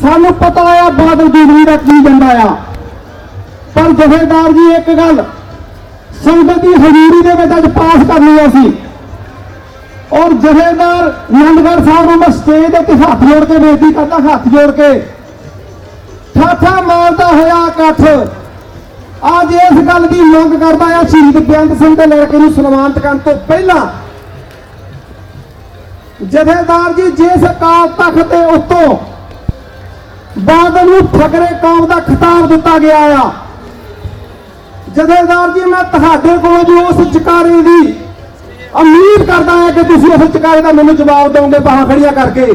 ਸਾਨੂੰ ਪਤਾ ਆ ਬਾਦਲ ਜੁਗਨੀ ਦਾ ਕੀ ਜਾਂਦਾ ਆ। ਪਰ ਜਥੇਦਾਰ ਜੀ, ਇੱਕ ਗੱਲ, ਸੰਗਤ ਦੀ ਹਜ਼ੂਰੀ ਦੇ ਵਿੱਚ ਅੱਜ ਪਾਸ ਕਰਨੀ ਆ ਸੀ ਔਰ ਜਥੇਦਾਰ ਨੰਦਗੜ੍ਹ ਸਾਹਿਬ ਨੂੰ ਮੈਂ ਸਟੇਜ ਦੇ ਉੱਤੇ ਹੱਥ ਜੋੜ ਕੇ ਬੇਨਤੀ ਕਰਦਾ, ਹੱਥ ਜੋੜ ਕੇ। ਠਾਠਾ ਮਾਰਦਾ ਹੋਇਆ ਇਕੱਠ। ਅੱਜ ਇਸ ਗੱਲ ਦੀ ਮੰਗ ਕਰਦਾ ਆ ਸ਼ਹੀਦ ਬੇਅੰਤ ਸਿੰਘ ਦੇ ਲੜਕੇ ਨੂੰ ਸਨਮਾਨਿਤ ਕਰਨ ਤੋਂ ਪਹਿਲਾਂ। ਜਥੇਦਾਰ ਜੀ ਜਿਸ ਅਕਾਲ ਤਖਤ ਦੇ ਉੱਤੋਂ ਬਾਦਲ ਨੂੰ ਫਕਰੇ ਕੌਮ ਦਾ ਖਿਤਾਬ ਦਿੱਤਾ ਗਿਆ ਆ। ਜਥੇਦਾਰ ਜੀ, ਮੈਂ ਤੁਹਾਡੇ ਕੋਲੋਂ ਜੋ ਉਸ ਚਕਾਰੇ ਦੀ ਉਮੀਦ ਕਰਦਾ ਹਾਂ ਕਿ ਤੁਸੀਂ ਉਸ ਚਕਾਰੇ ਦਾ ਮੈਨੂੰ ਜਵਾਬ ਦਿਓਗੇ, ਬਾਹਾਂ ਖੜੀਆਂ ਕਰਕੇ।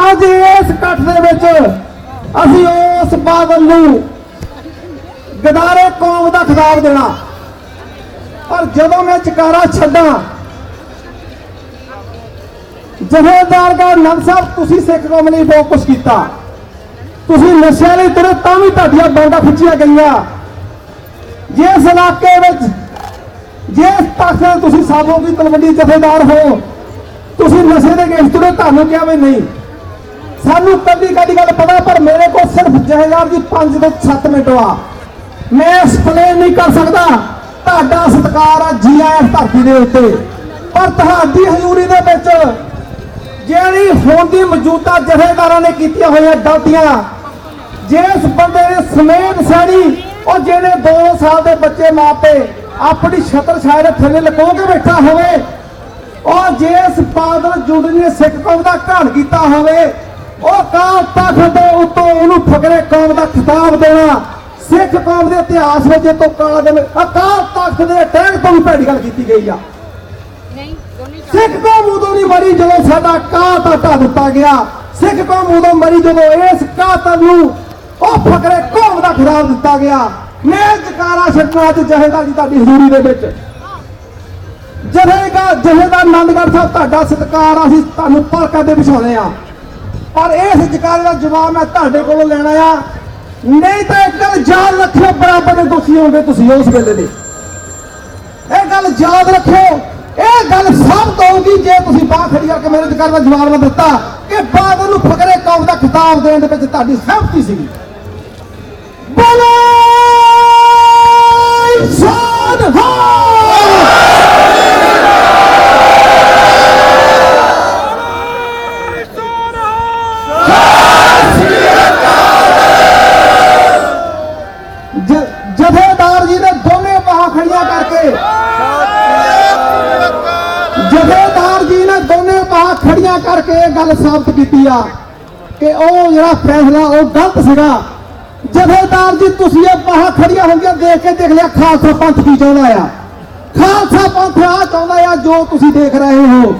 ਅੱਜ ਇਸ ਇਕੱਠ ਦੇ ਵਿੱਚ ਅਸੀਂ ਉਸ ਬਾਦਲ ਨੂੰ ਗਦਾਰੇ ਕੌਮ ਦਾ ਖਿਤਾਬ ਦੇਣਾ। ਪਰ ਜਦੋਂ ਮੈਂ ਚਕਾਰਾ ਛੱਡਾਂ ਜਥੇਦਾਰ ਦਾ ਨੰਦ ਸਾਹਿਬ, ਤੁਸੀਂ ਸਿੱਖ ਕੌਮ ਲਈ ਬਹੁਤ ਕੁਝ ਕੀਤਾ। ਤੁਸੀਂ ਨਸ਼ਿਆਂ ਲਈ ਤੁਰੇ, ਤਾਂ ਵੀ ਤੁਹਾਡੀਆਂ ਬਾਂਡਾਂ ਖਿੱਚੀਆਂ ਗਈਆਂ। ਜਿਸ ਇਲਾਕੇ ਵਿੱਚ, ਜਿਸ ਪਾਸੇ ਤੁਸੀਂ ਸਾਬੋ ਦੀ ਤਲਵੰਡੀ ਜਥੇਦਾਰ ਹੋ, ਤੁਸੀਂ ਨਸ਼ੇ ਦੇ ਕੇਸ ਤੁਰੇ, ਤੁਹਾਨੂੰ ਕਿਹਾ ਵੀ ਨਹੀਂ। ਸਾਨੂੰ ਕਦੀ ਕਦੀ ਗੱਲ ਪਤਾ, ਪਰ ਮੇਰੇ ਕੋਲ ਸਿਰਫ ਜਥੇਦਾਰ ਦੀ 5 ਤੋਂ 7 ਮਿੰਟ ਆ। ਮੈਂ ਐਕਸਪਲੇਨ ਨਹੀਂ ਕਰ ਸਕਦਾ। ਤੁਹਾਡਾ ਸਤਿਕਾਰ ਆ ਜੀ ਆਇਆ ਧਰਤੀ ਦੇ ਉੱਤੇ। ਪਰ ਤੁਹਾਡੀ ਹਜ਼ੂਰੀ ਦੇ ਵਿੱਚ ਜਿਹੜੀ ਹੁਣ ਦੀ ਮੌਜੂਦਾ ਜਥੇਦਾਰਾਂ ਨੇ ਕੀਤੀਆਂ ਹੋਈਆਂ ਗਲਤੀਆਂ ਜਿਸ ਬੰਦੇ ਨੇ ਸਮੇਤ ਸੈਣੀ ਉਹ ਜਿਹਨੇ 2 ਸਾਲ ਦੇ ਬੱਚੇ ਮਾਪੇ ਆਪਣੀ ਛਤਰ ਛਾਇਆ ਦੇ ਥੱਲੇ ਲਕੋ ਕੇ ਬੈਠਾ ਹੋਵੇ ਉਹ ਜਿਸ ਬਾਦਲ ਜੁੜਨੀ ਨੇ ਸਿੱਖ ਕੌਮ ਦਾ ਘਾਣ ਕੀਤਾ ਹੋਵੇ, ਉਹ ਕਾਲ ਤਖਤ ਦੇ ਉੱਤੋਂ ਉਹਨੂੰ ਫਕਰੇ ਕੌਮ ਦਾ ਖਿਤਾਬ ਦੇਣਾ, ਸਿੱਖ ਕੌਮ ਦੇ ਇਤਿਹਾਸ ਵਿੱਚ ਇਹ ਤੋਂ ਕਾਲਾ ਦਿਨ ਅਕਾਲ ਤਖਤ ਦੇ ਟੈਗ ਤੋਂ ਵੀ ਭੈੜੀ ਗੱਲ ਕੀਤੀ ਗਈ ਆ। ਨਹੀਂ, ਦੋਨੇ ਸਿੱਖ ਕੌਮ ਉਦੋਂ ਨਹੀਂ ਮਰੀ ਜਦੋਂ ਸਾਡਾ ਕਾਤਾ ਹਟਾ ਦਿੱਤਾ ਗਿਆ। ਸਿੱਖ ਕੌਮ ਉਦੋਂ ਮਰੀ ਜਦੋਂ ਇਸ ਕਾਤਲ ਨੂੰ ਉਹ ਫਕਰੇ ਕੌਮ ਦਾ ਖਿਤਾਬ ਦਿੱਤਾ ਗਿਆ। ਮੈਂ ਜਕਾਰਾ ਛੱਡਣਾ ਤੇ ਜਹੇਦਾਰ ਜੀ ਤੁਹਾਡੀ ਹਜ਼ੂਰੀ ਦੇ ਵਿੱਚ। ਜਥੇਗਾ ਜਹੇਦਾਰ ਆਨੰਦਗੜ੍ਹ ਸਾਹਿਬ, ਤੁਹਾਡਾ ਸਤਿਕਾਰ ਅਸੀਂ ਤੁਹਾਨੂੰ ਪਾਲਕਾਂ ਦੇ ਵਿਛਾਉਣੇ ਆ। ਪਰ ਇਸ ਜਕਾਰੇ ਦਾ ਜਵਾਬ ਮੈਂ ਤੁਹਾਡੇ ਕੋਲੋਂ ਲੈਣਾ ਆ। ਨਹੀਂ ਤਾਂ ਇੱਕ ਗੱਲ ਯਾਦ ਰੱਖਿਓ, ਬਰਾਬਰ ਦੇ ਦੋਸ਼ੀ ਹੋਗੇ ਤੁਸੀਂ ਉਸ ਵੇਲੇ ਦੇ। ਇਹ ਗੱਲ ਯਾਦ ਰੱਖਿਓ। ਇਹ ਗੱਲ ਸਾਬਤ ਹੋਊਗੀ ਜੇ ਤੁਸੀਂ ਬਾਹ ਖੜੀ ਕਰਕੇ ਮੇਰੇ ਅਧਿਕਾਰ ਦਾ ਜਵਾਬ ਨਾ ਦਿੱਤਾ ਕਿ ਬਾਦਲ ਨੂੰ ਫਕਰੇ ਕੌਮ ਦਾ ਖਿਤਾਬ ਦੇਣ ਦੇ ਵਿੱਚ ਤੁਹਾਡੀ ਸਹਿਮਤੀ ਸੀਗੀ। ਬੋਲੇ! ਸਾਧ ਜਥੇਦਾਰ ਖੜੀਆਂ ਕਰਕੇ ਇਹ ਗੱਲ ਸਾਬਤ ਕੀਤੀ ਆ ਕਿ ਉਹ ਜਿਹੜਾ ਫੈਸਲਾ, ਉਹ ਗਲਤ ਸੀਗਾ। ਜਥੇਦਾਰ ਜੀ, ਤੁਸੀਂ ਇਹ ਬਾਹਾਂ ਖੜੀਆਂ ਹੋਈਆਂ ਦੇਖ ਕੇ ਦੇਖ ਲਿਆ, ਖਾਲਸਾ ਪੰਥ ਕੀ ਚਾਹੁੰਦਾ ਆ। ਖਾਲਸਾ ਪੰਥ ਆ ਚਾਹੁੰਦਾ ਆ ਜੋ ਤੁਸੀਂ ਦੇਖ ਰਹੇ ਹੋ।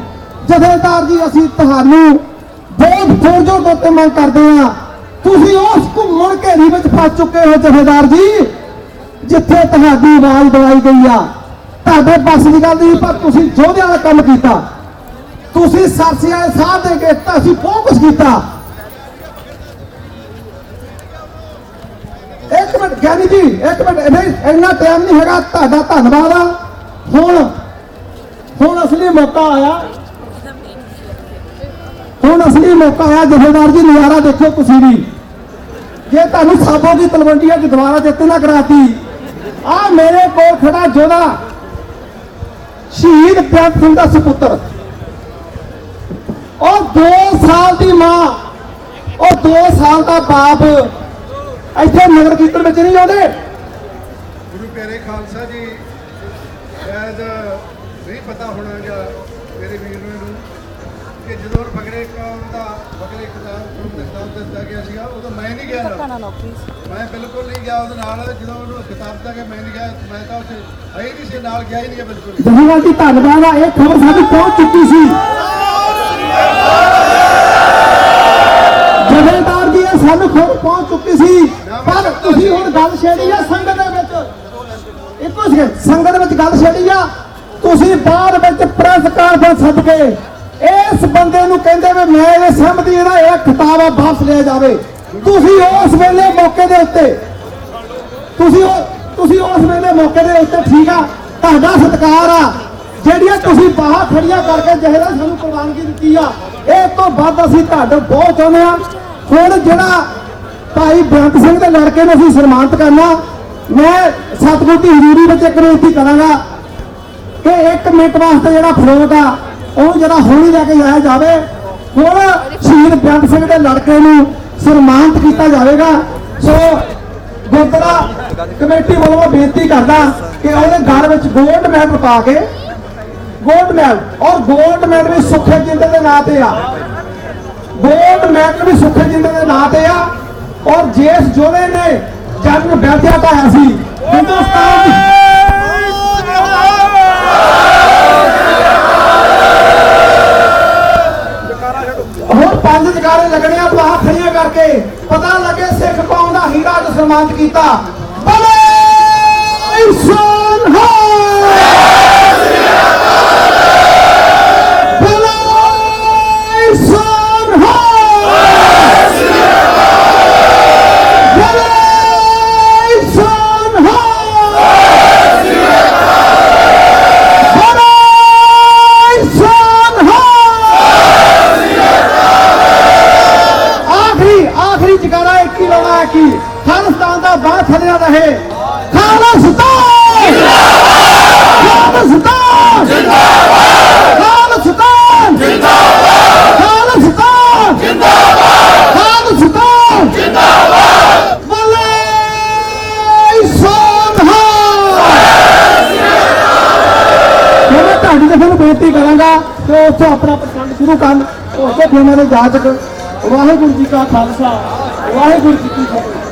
ਜਥੇਦਾਰ ਜੀ, ਅਸੀਂ ਤੁਹਾਨੂੰ ਬਹੁਤ ਫੋਰਜੋ ਤੋਂ ਮੰਗ ਕਰਦੇ ਆ। ਤੁਸੀਂ ਉਸ ਘੁੰਮਣ ਘੇਰੀ ਵਿੱਚ ਫਸ ਚੁੱਕੇ ਹੋ, ਜਥੇਦਾਰ ਜੀ, ਜਿੱਥੇ ਤੁਹਾਡੀ ਆਵਾਜ਼ ਦਵਾਈ ਗਈ ਆ। ਤੁਹਾਡੇ ਬਸ ਦੀ ਗੱਲ ਨਹੀਂ, ਪਰ ਤੁਸੀਂ ਯੋਧਿਆਂ ਦਾ ਕੰਮ ਕੀਤਾ। ਤੁਸੀਂ ਸਰਸੀਆਂ ਦੇ ਸਾਹ ਦੇ ਕੇ ਤਾਂ ਅਸੀਂ ਬਹੁਤ ਕੁਝ ਕੀਤਾ। ਇੱਕ ਮਿੰਟ, ਗਿਆਨੀ ਜੀ, ਇੱਕ ਮਿੰਟ ਨਹੀਂ ਇੰਨਾ ਟਾਈਮ ਨਹੀਂ ਹੈਗਾ, ਤੁਹਾਡਾ ਧੰਨਵਾਦ ਆ। ਹੁਣ ਹੁਣ ਅਸਲੀ ਮੌਕਾ ਆਇਆ। ਹੁਣ ਅਸਲੀ ਮੌਕਾ ਆਇਆ, ਜਥੇਦਾਰ ਜੀ, ਨਜ਼ਾਰਾ ਦੇਖੋ ਤੁਸੀਂ ਵੀ। ਜੇ ਤੁਹਾਨੂੰ ਸਾਬੋ ਦੀ ਤਲਵੰਡੀਆਂ ਚ ਦੁਬਾਰਾ ਜਿੱਤ ਨਾ ਕਰਾਤੀ ਆ ਮੇਰੇ ਕੋਲ ਖੜਾ ਜੋਧਾ, ਸ਼ਹੀਦ ਪਿਆਰ ਸਿੰਘ ਦਾ ਸੁਪੁੱਤਰ। ਉਹ 2 ਸਾਲ ਦੀ ਮਾਂ। ਉਹ 2 ਸਾਲ ਦਾ ਬਾਪ। ਇੱਥੇ ਨਗਰ ਕੀਰਤਨ ਵਿੱਚ ਨਹੀਂ ਆਉਂਦੇ। ਗੁਰੂ ਪਿਆਰੇ ਖਾਲਸਾ ਜੀ ਸ਼ਾਇਦ ਨਹੀਂ ਪਤਾ ਹੋਣਾਗਾ ਮੇਰੇ ਵੀਰ ਨੂੰ ਕਿ ਜਦੋਂ ਫਕਰੇ ਕੌਮ ਦਾ ਫਕਰੇ ਕਿਤਾਬ ਨੂੰ ਦਿੱਤਾ ਦਿੱਤਾ ਗਿਆ ਸੀਗਾ ਉਦੋਂ ਮੈਂ ਨਹੀਂ ਗਿਆ ਮੈਂ ਬਿਲਕੁਲ ਨਹੀਂ ਗਿਆ ਉਹਦੇ ਨਾਲ ਜਦੋਂ ਉਹਨੂੰ ਕਿਤਾਬ ਦਿੱਤਾ ਗਿਆ ਮੈਂ ਨਹੀਂ ਗਿਆ ਮੈਂ ਤਾਂ ਉੱਥੇ ਹੈ ਹੀ ਨਹੀਂ ਸੀ ਨਾਲ ਗਿਆ ਹੀ ਨਹੀਂ ਬਿਲਕੁਲ। ਜਹੀਵਾਲ ਜੀ ਧੰਨਵਾਦ ਆ ਇਹ ਖਬਰ ਸਾਡੀ ਪਹੁੰਚ ਚੁੱਕੀ ਸੀ। ਇਹ ਸਾਨੂੰ ਖਬਰ ਪਹੁੰਚ ਚੁੱਕੀ ਸੀ ਪਰ ਤੁਸੀਂ ਹੁਣ ਗੱਲ ਛੇੜੀ ਆ ਸੰਗਤ ਦੇ ਵਿੱਚ। ਇੱਕੋ ਸੈਕਿੰਡ ਸੰਗਤ ਵਿੱਚ ਗੱਲ ਛੇੜੀ ਆ। ਤੁਸੀਂ ਬਾਅਦ ਵਿੱਚ ਪ੍ਰੈਸ ਕਾਨਫਰੰਸ ਸੱਦ ਕੇ ਇਸ ਬੰਦੇ ਨੂੰ ਕਹਿੰਦੇ ਵੀ ਮੈਂ ਇਹ ਸਹਿਮਤੀ ਇਹਦਾ ਇਹ ਖਿਤਾਬ ਆ ਵਾਪਸ ਲਿਆ ਜਾਵੇ। ਤੁਸੀਂ ਉਸ ਵੇਲੇ ਮੌਕੇ ਦੇ ਉੱਤੇ ਤੁਸੀਂ ਤੁਸੀਂ ਉਸ ਵੇਲੇ ਮੌਕੇ ਦੇ ਉੱਤੇ ਠੀਕ ਆ ਤੁਹਾਡਾ ਸਤਿਕਾਰ ਆ। ਜਿਹੜੀਆਂ ਤੁਸੀਂ ਬਾਹਾਂ ਖੜੀਆਂ ਕਰਕੇ ਜਿਹੜਾ ਸਾਨੂੰ ਪ੍ਰਵਾਨਗੀ ਦਿੱਤੀ ਆ ਇਹ ਤੋਂ ਵੱਧ ਅਸੀਂ ਤੁਹਾਡੇ ਬਹੁਤ ਚਾਹੁੰਦੇ ਆ। ਹੁਣ ਜਿਹੜਾ ਭਾਈ ਬੇਅੰਤ ਸਿੰਘ ਦੇ ਲੜਕੇ ਨੂੰ ਅਸੀਂ ਸਨਮਾਨਿਤ ਕਰਨਾ, ਮੈਂ ਸਤਗੁਰ ਦੀ ਹਜ਼ੂਰੀ ਵਿੱਚ ਇੱਕ ਬੇਨਤੀ ਕਰਾਂਗਾ ਕਿ ਇੱਕ ਮਿੰਟ ਵਾਸਤੇ ਜਿਹੜਾ ਫਲੋਟ ਆ ਉਹ ਜਿਹੜਾ ਹੋਣੀ ਲੈ ਕੇ ਜਾਇਆ ਜਾਵੇ। ਹੁਣ ਸ਼ਹੀਦ ਬੇਅੰਤ ਸਿੰਘ ਦੇ ਲੜਕੇ ਨੂੰ ਸਨਮਾਨਿਤ ਕੀਤਾ ਜਾਵੇਗਾ। ਸੋ ਗੁਰਦੁਆਰਾ ਕਮੇਟੀ ਵੱਲੋਂ ਮੈਂ ਬੇਨਤੀ ਕਰਦਾ ਕਿ ਉਹਦੇ ਘਰ ਵਿੱਚ ਗੋਲਡ ਮੈਡਲ ਪਾ ਕੇ ਗੋਲਡ ਮੈਡਲ ਔਰ ਗੋਲਡ ਮੈਡਲ ਵੀ ਸੁਖੇ ਜਿੰਦੇ ਦੇ ਨਾਂ ਤੇ ਆ। 골ਡ ਮੈਡਲ ਸੁੱਖੇ ਜਿੰਦੇ ਦੇ ਨਾਂ ਤੇ ਆ। ਔਰ ਜਿਸ ਜੋੜੇ ਨੇ ਜੰਗ ਬੈਠਿਆ ਪਾਇਆ ਸੀ। ਹਿੰਦੁਸਤਾਨ ਦੀ ਹੁਣ ਪੰਜ ਜਕਾਰੇ ਲੱਗਣੇ ਆ ਬਾਹਾਂ ਖੜੀਆਂ ਕਰਕੇ ਪਤਾ ਲੱਗੇ ਸਿੱਖ ਕੌਮ ਦਾ ਹੀਰਾ ਅੱਜ ਸਨਮਾਨਿਤ ਕੀਤਾ। ਬਲੇ ਸੋਨ ਹੋ ਤੁਹਾਡੀ ਤੇ ਫਿਰ ਬੇਨਤੀ ਕਰਾਂਗਾ ਕਿ ਉਸ ਤੋਂ ਆਪਣਾ ਪ੍ਰਸੰਗ ਸ਼ੁਰੂ ਕਰਨ ਉਸ ਤੋਂ ਫਿਰ ਮੇਰੇ ਜਾਚਕ ਵਾਹਿਗੁਰੂ ਜੀ ਕਾ ਖਾਲਸਾ, ਵਾਹਿਗੁਰੂ ਜੀ ਕੀ ਫਤਿਹ।